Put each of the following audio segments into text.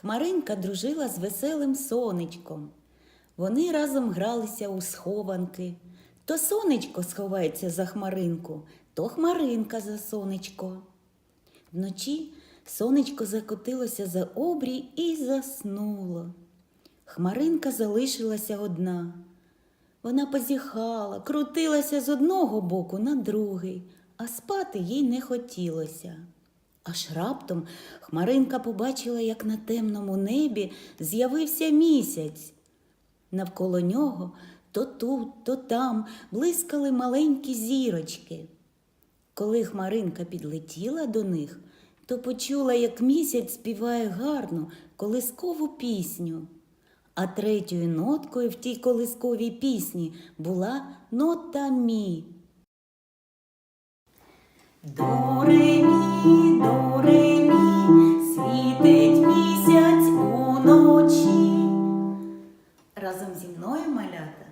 Хмаринка дружила з веселим сонечком. Вони разом гралися у схованки. То сонечко сховається за хмаринку, то хмаринка за сонечко. Вночі сонечко закотилося за обрій і заснуло. Хмаринка залишилася одна. Вона позіхала, крутилася з одного боку на другий, а спати їй не хотілося. Аж раптом Хмаринка побачила, як на темному небі з'явився місяць. Навколо нього то тут, то там блискали маленькі зірочки. Коли Хмаринка підлетіла до них, то почула, як місяць співає гарну колискову пісню. А третьою ноткою в тій колисковій пісні була нота мі. До Разом зі мною малята.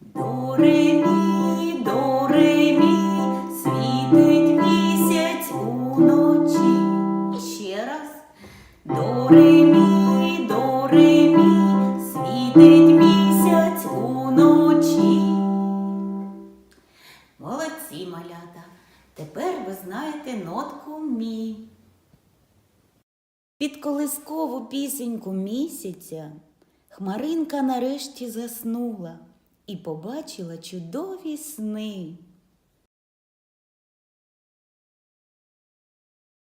До ре мі, до ре світить місяць уночі. І ще раз. До ре мі, до ре світить місяць уночі. Молодці, малята. Тепер ви знаєте нотку мі. Під колискову пісеньку місяця Хмаринка нарешті заснула і побачила чудові сни.